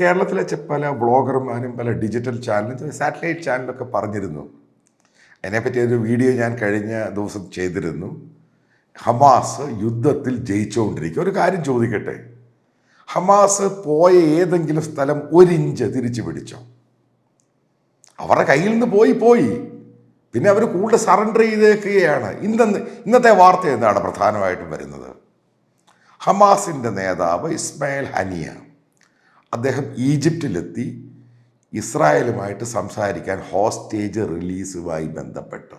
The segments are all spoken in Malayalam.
കേരളത്തിലെ പല ബ്ലോഗർമാരും പല ഡിജിറ്റൽ ചാനലും സാറ്റലൈറ്റ് ചാനലൊക്കെ പറഞ്ഞിരുന്നു. അതിനെപ്പറ്റി ഒരു വീഡിയോ ഞാൻ കഴിഞ്ഞ ദിവസം ചെയ്തിരുന്നു. ഹമാസ് യുദ്ധത്തിൽ ജയിച്ചുകൊണ്ടിരിക്കുക. ഒരു കാര്യം ചോദിക്കട്ടെ? ഹമാസ് പോയ ഏതെങ്കിലും സ്ഥലം ഒരിഞ്ച് തിരിച്ചു പിടിച്ചോ? അവരുടെ കയ്യിൽ നിന്ന് പോയി പോയി. പിന്നെ അവർ കൂടുതൽ സറണ്ടർ ചെയ്തേക്കുകയാണ്. ഇന്ന് ഇന്നത്തെ വാർത്ത എന്താണ് പ്രധാനമായിട്ടും വരുന്നത്? ഹമാസിന്റെ നേതാവ് ഇസ്മായിൽ ഹനിയ. അദ്ദേഹം ഈജിപ്തിലെത്തി ഇസ്രായേലുമായിട്ട് സംസാരിക്കാൻ ഹോസ്റ്റേജ് റിലീസുമായി ബന്ധപ്പെട്ട്.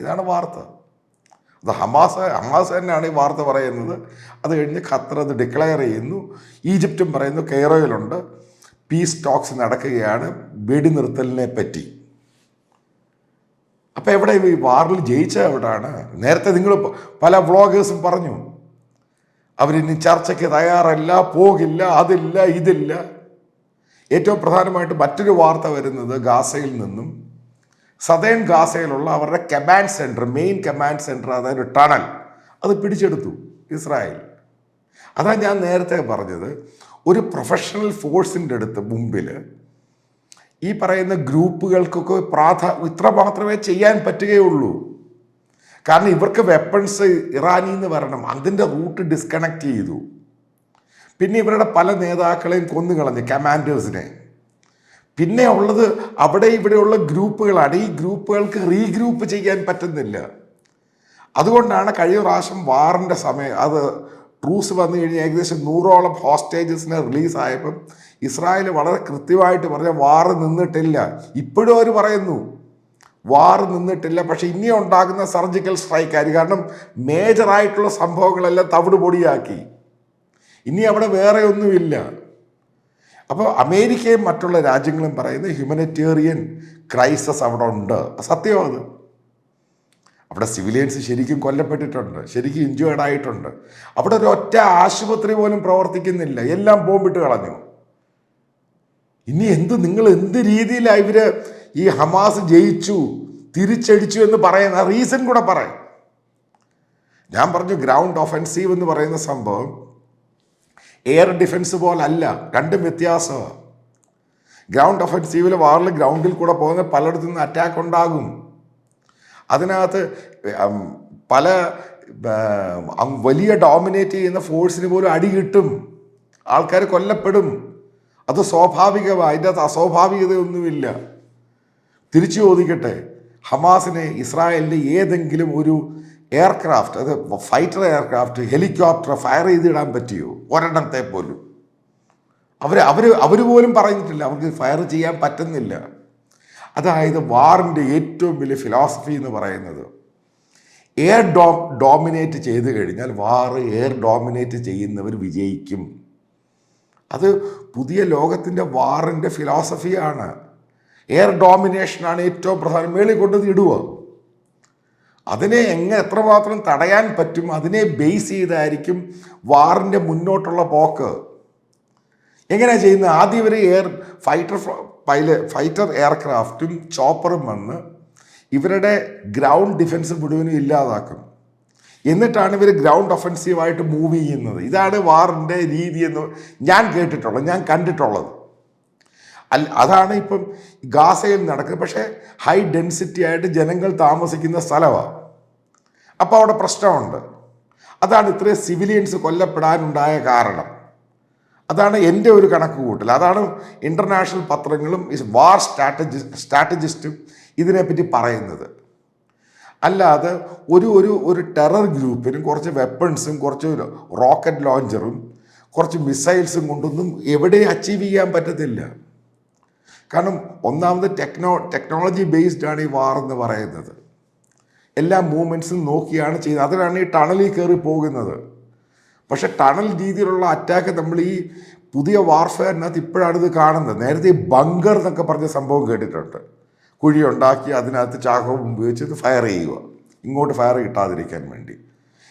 ഇതാണ് വാർത്ത. അത് ഹമാസ് ഹമാസ് തന്നെയാണ് ഈ വാർത്ത പറയുന്നത്. അത് കഴിഞ്ഞ് ഖത്തർ അത് ഡിക്ലെയർ ചെയ്യുന്നു. ഈജിപ്തും പറയുന്നു കെയറോയിലുണ്ട്. പീസ് ടോക്സ് നടക്കുകയാണ്. വെടിനിർത്തലിനെ പറ്റി. അപ്പോൾ എവിടെ ഈ വാറിൽ ജയിച്ച എവിടെയാണ് നേരത്തെ നിങ്ങൾ പല വ്ളോഗേഴ്സും പറഞ്ഞു. അവരിനി ചർച്ചയ്ക്ക് തയ്യാറല്ല പോകില്ല അതില്ല ഇതില്ല. ഏറ്റവും പ്രധാനമായിട്ട് മറ്റൊരു വാർത്ത വരുന്നത് ഗാസയിൽ നിന്നും. സദേൺ ഗാസയിലുള്ള അവരുടെ command centre main command centre അതായത് ടണൽ അത് പിടിച്ചെടുത്തു ഇസ്രായേൽ. അതാണ് ഞാൻ നേരത്തെ പറഞ്ഞത് ഒരു പ്രൊഫഷണൽ ഫോഴ്സിന്റെ അടുത്ത് മുമ്പിൽ ഈ പറയുന്ന ഗ്രൂപ്പുകൾക്കൊക്കെ പ്രാധാ ഇത്ര മാത്രമേ ചെയ്യാൻ പറ്റുകയുള്ളൂ. കാരണം ഇവർക്ക് വെപ്പൺസ് ഇറാനിൽ നിന്ന് വരണം. അതിന്റെ റൂട്ട് ഡിസ്കണക്ട് ചെയ്തു. പിന്നെ ഇവരുടെ പല നേതാക്കളെയും കൊന്നു കളഞ്ഞു കമാൻഡേഴ്സിനെ പിന്നെ ഉള്ളത് അവിടെ ഇവിടെയുള്ള ഗ്രൂപ്പുകളാണ്. ഈ ഗ്രൂപ്പുകൾക്ക് റീഗ്രൂപ്പ് ചെയ്യാൻ പറ്റുന്നില്ല. അതുകൊണ്ടാണ് കഴിഞ്ഞ പ്രാവശ്യം വാറിന്റെ സമയം അത് ട്രൂസ് വന്നു കഴിഞ്ഞാൽ ഏകദേശം നൂറോളം ഹോസ്റ്റേജസിനെ റിലീസായപ്പം ഇസ്രായേൽ വളരെ കൃത്യമായിട്ട് പറഞ്ഞ വാറ് നിന്നിട്ടില്ല. ഇപ്പോഴും അവർ പറയുന്നു വാറ് നിന്നിട്ടില്ല പക്ഷെ ഇനി ഉണ്ടാകുന്ന സർജിക്കൽ സ്ട്രൈക്ക് ആയിരിക്കും. കാരണം മേജറായിട്ടുള്ള സംഭവങ്ങളെല്ലാം തവിട് പൊടിയാക്കി. ഇനി അവിടെ വേറെ ഒന്നുമില്ല. അപ്പോൾ അമേരിക്കയും മറ്റുള്ള രാജ്യങ്ങളും പറയുന്നത് ഹ്യൂമനിറ്റേറിയൻ ക്രൈസസ് അവിടെ ഉണ്ട്. സത്യമാണ് അത്. അവിടെ സിവിലിയൻസ് ശരിക്കും കൊല്ലപ്പെട്ടിട്ടുണ്ട് ശരിക്കും ഇഞ്ചുവേർഡ് ആയിട്ടുണ്ട്. അവിടെ ഒരു ഒറ്റ ആശുപത്രി പോലും പ്രവർത്തിക്കുന്നില്ല. എല്ലാം ബോംബിട്ട് കളഞ്ഞു. ഇനി എന്ത് നിങ്ങൾ എന്ത് രീതിയിലാണ് ഇവർ ഈ ഹമാസ് ജയിച്ചു തിരിച്ചടിച്ചു എന്ന് പറയുന്ന റീസൺ കൂടെ പറയാം. ഞാൻ പറഞ്ഞു ഗ്രൗണ്ട് ഒഫൻസീവ് എന്ന് പറയുന്ന സംഭവം എയർ ഡിഫൻസ് പോലല്ല രണ്ടും വ്യത്യാസമാണ് ഗ്രൗണ്ട് ഒഫൻസീവിൽ വാറിൽ ഗ്രൗണ്ടിൽ കൂടെ പോകുന്ന പലയിടത്തു നിന്ന് അറ്റാക്ക് ഉണ്ടാകും. അതിനകത്ത് പല വലിയ ഡോമിനേറ്റ് ചെയ്യുന്ന ഫോഴ്സിന് പോലും അടി കിട്ടും. ആൾക്കാർ കൊല്ലപ്പെടും. അത് സ്വാഭാവികമാണ് അതിന്റെ അകത്ത് അസ്വാഭാവികതയൊന്നുമില്ല. തിരിച്ചു ചോദിക്കട്ടെ. ഹമാസിനെ ഇസ്രായേലിന്റെ ഏതെങ്കിലും ഒരു എയർക്രാഫ്റ്റ് അത് ഫൈറ്റർ എയർക്രാഫ്റ്റ് ഹെലികോപ്റ്റർ ഫയർ ചെയ്തിടാൻ പറ്റിയോ? ഒരെണ്ണത്തെ പോലും. അവർ അവർ അവർ പോലും പറഞ്ഞിട്ടില്ല. അവർക്ക് ഫയർ ചെയ്യാൻ പറ്റുന്നില്ല. അതായത് വാറിന്റെ ഏറ്റവും വലിയ ഫിലോസഫി എന്ന് പറയുന്നത് എയർ ഡോ ഡോമിനേറ്റ് ചെയ്ത് കഴിഞ്ഞാൽ വാർ എയർ ഡോമിനേറ്റ് ചെയ്യുന്നവർ വിജയിക്കും. അത് പുതിയ ലോകത്തിന്റെ വാറിന്റെ ഫിലോസഫിയാണ്. എയർ ഡോമിനേഷനാണ് ഏറ്റവും പ്രധാനം. മേളിൽ കൊണ്ട് ഇടുക. അതിനെ എങ്ങനെ എത്രമാത്രം തടയാൻ പറ്റും അതിനെ ബേസ് ചെയ്തായിരിക്കും വാറിന്റെ മുന്നോട്ടുള്ള പോക്ക്. എങ്ങനെയാണ് ചെയ്യുന്നത്? ആദ്യം ഇവർ എയർ ഫൈറ്റർ പൈല ഫൈറ്റർ എയർക്രാഫ്റ്റും ചോപ്പറും വന്ന് ഇവരുടെ ഗ്രൗണ്ട് ഡിഫൻസ് മുഴുവനും ഇല്ലാതാക്കും. എന്നിട്ടാണ് ഇവർ ഗ്രൗണ്ട് ഒഫൻസീവായിട്ട് മൂവ് ചെയ്യുന്നത്. ഇതാണ് വാറിന്റെ രീതി എന്ന് ഞാൻ കേട്ടിട്ടുള്ളത് ഞാൻ കണ്ടിട്ടുള്ളത്. അല്ല അതാണ് ഇപ്പം ഗാസയിൽ നടക്കുന്നത്. പക്ഷേ ഹൈ ഡെൻസിറ്റി ആയിട്ട് ജനങ്ങൾ താമസിക്കുന്ന സ്ഥലമാണ് അപ്പോൾ അവിടെ പ്രശ്നമുണ്ട്. അതാണ് ഇത്രയും സിവിലിയൻസ് കൊല്ലപ്പെടാനുണ്ടായ കാരണം. അതാണ് എന്റെ ഒരു കണക്ക് കൂട്ടൽ അതാണ് ഇന്റർനാഷണൽ പത്രങ്ങളും വാർ സ്ട്രാറ്റജി സ്ട്രാറ്റജിസ്റ്റും ഇതിനെപ്പറ്റി പറയുന്നത്. അല്ലാതെ ഒരു ഒരു ഒരു ടെറർ ഗ്രൂപ്പിനും കുറച്ച് വെപ്പൺസും കുറച്ച് റോക്കറ്റ് ലോഞ്ചറും കുറച്ച് മിസൈൽസും കൊണ്ടൊന്നും എവിടെയും അച്ചീവ് ചെയ്യാൻ പറ്റത്തില്ല. കാരണം ഒന്നാമത് ടെക്നോ ടെക്നോളജി ബേസ്ഡ് ആണ് ഈ വാർ എന്ന് പറയുന്നത്. എല്ലാ മൂവ്മെന്റ്സും നോക്കിയാണ് ചെയ്യുന്നത്. അതിനാണ് ഈ ടണലിൽ കയറി പോകുന്നത്. പക്ഷെ ടണൽ രീതിയിലുള്ള അറ്റാക്ക് നമ്മൾ ഈ പുതിയ വാർഫെയറിനകത്ത് ഇപ്പോഴാണ് ഇത് കാണുന്നത്. നേരത്തെ ഈ ബങ്കർ എന്നൊക്കെ പറഞ്ഞ സംഭവം കേട്ടിട്ടുണ്ട്. കുഴി ഉണ്ടാക്കി അതിനകത്ത് ചാകവും ഉപയോഗിച്ചിട്ട് ഫയർ ചെയ്യുക. ഇങ്ങോട്ട് ഫയർ കിട്ടാതിരിക്കാൻ വേണ്ടി.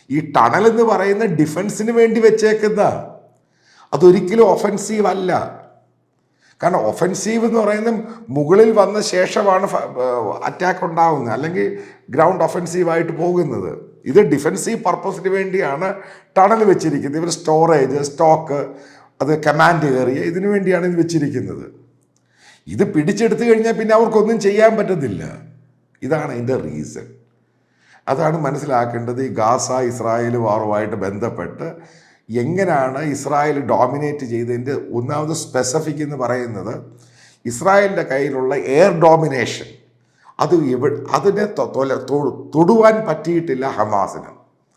ഈ ടണൽ എന്ന് പറയുന്ന ഡിഫൻസിന് വേണ്ടി വെച്ചേക്കുന്ന അതൊരിക്കലും ഒഫൻസീവ് അല്ല. കാരണം ഒഫൻസീവ് എന്ന് പറയുന്നത് മുകളിൽ വന്ന ശേഷമാണ് അറ്റാക്ക് ഉണ്ടാകുന്നത് അല്ലെങ്കിൽ ഗ്രൗണ്ട് ഒഫൻസീവായിട്ട് പോകുന്നത്. ഇത് ഡിഫൻസീവ് പർപ്പസിന് വേണ്ടിയാണ് ടണൽ വെച്ചിരിക്കുന്നത്. ഇവർ സ്റ്റോറേജ് സ്റ്റോക്ക് അത് കമാൻഡ് കയറിയ ഇതിനു വേണ്ടിയാണ് ഇത് വെച്ചിരിക്കുന്നത്. ഇത് പിടിച്ചെടുത്തു കഴിഞ്ഞാൽ പിന്നെ അവർക്കൊന്നും ചെയ്യാൻ പറ്റത്തില്ല. ഇതാണ് അതിന്റെ റീസൺ അതാണ് മനസ്സിലാക്കേണ്ടത് ഈ ഗാസ ഇസ്രായേൽ വാറുമായിട്ട് ബന്ധപ്പെട്ട് എങ്ങനെയാണ് ഇസ്രായേൽ ഡോമിനേറ്റ് ചെയ്തതിന്റെ ഒന്നാമത് സ്പെസിഫിക് എന്ന് പറയുന്നത് ഇസ്രായേലിന്റെ കയ്യിലുള്ള എയർ ഡോമിനേഷൻ അത് ഇവ അതിനെ തൊടുവാൻ പറ്റിയിട്ടില്ല ഹമാസിന്.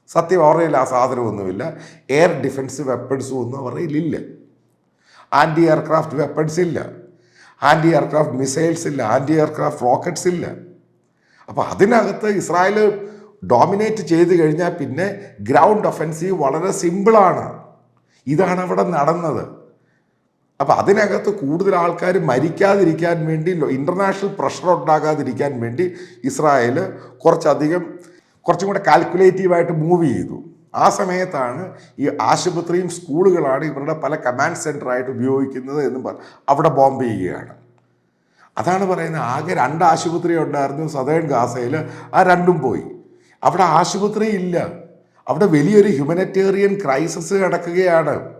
സത്യം അവരുടെ ആ സാധനമൊന്നുമില്ല. എയർ ഡിഫൻസ് വെപ്പൺസും ഒന്നും അവരുടെ ഇല്ല ആന്റി എയർക്രാഫ്റ്റ് വെപ്പൺസ് ഇല്ല. ആന്റി എയർക്രാഫ്റ്റ് മിസൈൽസ് ഇല്ല. ആന്റി എയർക്രാഫ്റ്റ് റോക്കറ്റ്സ് ഇല്ല. അപ്പോൾ അതിനകത്ത് ഇസ്രായേൽ ഡോമിനേറ്റ് ചെയ്ത് കഴിഞ്ഞാൽ പിന്നെ ഗ്രൗണ്ട് ഒഫൻസീവ് വളരെ സിമ്പിളാണ് ഇതാണ് അവിടെ നടന്നത്. അപ്പോൾ അതിനകത്ത് കൂടുതൽ ആൾക്കാർ മരിക്കാതിരിക്കാൻ വേണ്ടി ഇന്റർനാഷണൽ പ്രഷർ ഉണ്ടാകാതിരിക്കാൻ വേണ്ടി ഇസ്രായേൽ കുറച്ചധികം കുറച്ചും കൂടെ കാൽക്കുലേറ്റീവായിട്ട് മൂവ് ചെയ്തു. ആ സമയത്താണ് ഈ ആശുപത്രിയും സ്കൂളുകളാണ് ഇവരുടെ പല കമാൻഡ് സെന്ററായിട്ട് ഉപയോഗിക്കുന്നത് എന്ന് പറ അവിടെ ബോംബ് ചെയ്യുകയാണ്. അതാണ് പറയുന്നത് ആകെ രണ്ട് ആശുപത്രി ഉണ്ടായിരുന്നു സദേൺ ഗാസയിൽ ആ രണ്ടും പോയി. അവിടെ ആശുപത്രി ഇല്ല. അവിടെ വലിയൊരു ഹ്യൂമനിറ്റേറിയൻ ക്രൈസിസ് കിടക്കുകയാണ്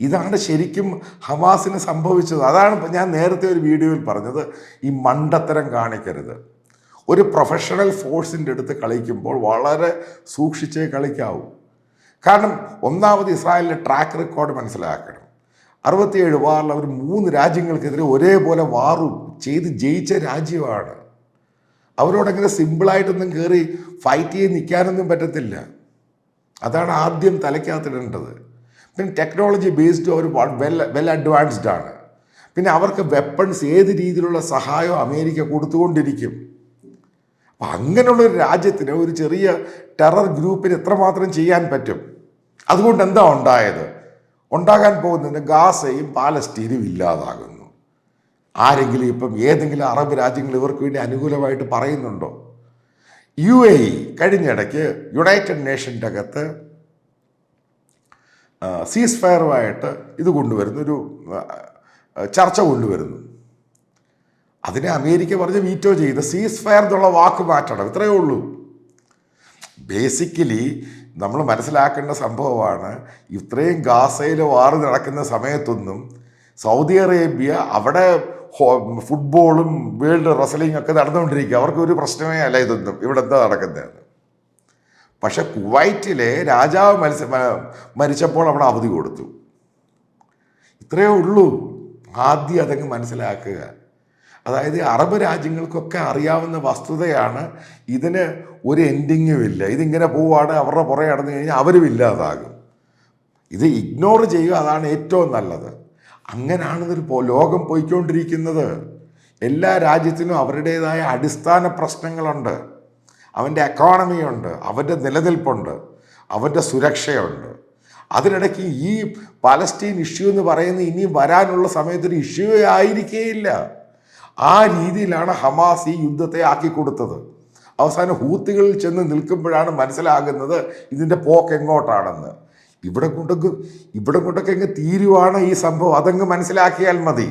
ഇതാണ് ശരിക്കും ഹമാസിന് സംഭവിച്ചത്. അതാണ് ഞാൻ നേരത്തെ ഒരു വീഡിയോയിൽ പറഞ്ഞത്. ഈ മണ്ടത്തരം കാണിക്കരുത്. ഒരു പ്രൊഫഷണൽ ഫോഴ്സിന്റെ അടുത്ത് കളിക്കുമ്പോൾ വളരെ സൂക്ഷിച്ചേ കളിക്കാവൂ. കാരണം ഒന്നാമത് ഇസ്രായേലിന്റെ ട്രാക്ക് റെക്കോർഡ് മനസ്സിലാക്കണം. അറുപത്തിയേഴ് വാറിൽ അവർ മൂന്ന് രാജ്യങ്ങൾക്കെതിരെ ഒരേപോലെ വാറും ചെയ്ത് ജയിച്ച രാജ്യമാണ്. അവരോടങ്ങനെ സിമ്പിളായിട്ടൊന്നും കയറി ഫൈറ്റ് ചെയ്ത് നിൽക്കാനൊന്നും പറ്റത്തില്ല. അതാണ് ആദ്യം തലയ്ക്കകത്തിടേണ്ടത്. പിന്നെ ടെക്നോളജി ബേസ്ഡ് അവർ വെൽ വെൽ അഡ്വാൻസ്ഡ് ആണ്. പിന്നെ അവർക്ക് വെപ്പൺസ് ഏത് രീതിയിലുള്ള സഹായം അമേരിക്ക കൊടുത്തുകൊണ്ടിരിക്കും. അപ്പം അങ്ങനെയുള്ള ഒരു രാജ്യത്തിന് ഒരു ചെറിയ ടെറർ ഗ്രൂപ്പിന് എത്രമാത്രം ചെയ്യാൻ പറ്റും? അതുകൊണ്ട് എന്താ ഉണ്ടായത്? ഉണ്ടാകാൻ പോകുന്നതിന് ഗാസയും പാലസ്റ്റീനും ഇല്ലാതാകുന്നു. ആരെങ്കിലും ഇപ്പം ഏതെങ്കിലും അറബ് രാജ്യങ്ങൾ ഇവർക്ക് വേണ്ടി അനുകൂലമായിട്ട് പറയുന്നുണ്ടോ? യു എ ഇ കഴിഞ്ഞിടയ്ക്ക് യുണൈറ്റഡ് നേഷന്റെ അകത്ത് സീസ് ഫയറുമായിട്ട് ഇത് കൊണ്ടുവരുന്നു ഒരു ചർച്ച കൊണ്ടുവരുന്നു. അതിനെ അമേരിക്ക പറഞ്ഞ് വീറ്റോ ചെയ്ത് സീസ് ഫയർ എന്നുള്ള വാക്ക് മാറ്റണം. ഇത്രയേ ഉള്ളൂ. ബേസിക്കലി നമ്മൾ മനസ്സിലാക്കേണ്ട സംഭവമാണ് ഇത്രയും ഗാസയിൽ വാർ നടക്കുന്ന സമയത്തൊന്നും സൗദി അറേബ്യ അവിടെ ഫുട്ബോളും വേൾഡ് റസലിംഗ് ഒക്കെ നടന്നുകൊണ്ടിരിക്കുക. അവർക്ക് ഒരു പ്രശ്നമേ അല്ല ഇതൊന്നും. ഇവിടെ എന്താ നടക്കുന്നതെന്ന് പക്ഷെ കുവൈറ്റിലെ രാജാവ് മത്സ മരിച്ചപ്പോൾ അവിടെ അവധി കൊടുത്തു. ഇത്രയേ ഉള്ളൂ. ആദ്യം അതങ്ങ് മനസ്സിലാക്കുക. അതായത് അറബ് രാജ്യങ്ങൾക്കൊക്കെ അറിയാവുന്ന വസ്തുതയാണ് ഇതിന് ഒരു എൻഡിങ്ങും ഇല്ല. ഇതിങ്ങനെ പോവാണ് അവരുടെ പുറകെ നടന്നു കഴിഞ്ഞാൽ അവരും ഇല്ലാതാകും. ഇത് ഇഗ്നോർ ചെയ്യുക അതാണ് ഏറ്റവും നല്ലത്. അങ്ങനെയാണ് ഇതൊരു ലോകം പോയിക്കൊണ്ടിരിക്കുന്നത്. എല്ലാ രാജ്യത്തിനും അവരുടേതായ അടിസ്ഥാന പ്രശ്നങ്ങളുണ്ട്. അവന്റെ എക്കോണമിയുണ്ട് അവന്റെ നിലനിൽപ്പുണ്ട് അവന്റെ സുരക്ഷയുണ്ട്. അതിനിടയ്ക്ക് ഈ പാലസ്റ്റീൻ ഇഷ്യൂ എന്ന് പറയുന്ന ഇനി വരാനുള്ള സമയത്തൊരു ഇഷ്യൂ ആയിരിക്കേയില്ല. ആ രീതിയിലാണ് ഹമാസ് ഈ യുദ്ധത്തെ ആക്കി കൊടുത്തത്. അവസാനം ഹൂത്തുകളിൽ ചെന്ന് നിൽക്കുമ്പോഴാണ് മനസ്സിലാകുന്നത് ഇതിന്റെ പോക്ക് എങ്ങോട്ടാണെന്ന്. ഇവിടെ കൊണ്ടൊക്കെ ഇവിടെ കൊണ്ടൊക്കെ അങ്ങ് തീരുവാണ് ഈ സംഭവം. അതങ്ങ് മനസ്സിലാക്കിയാൽ മതി.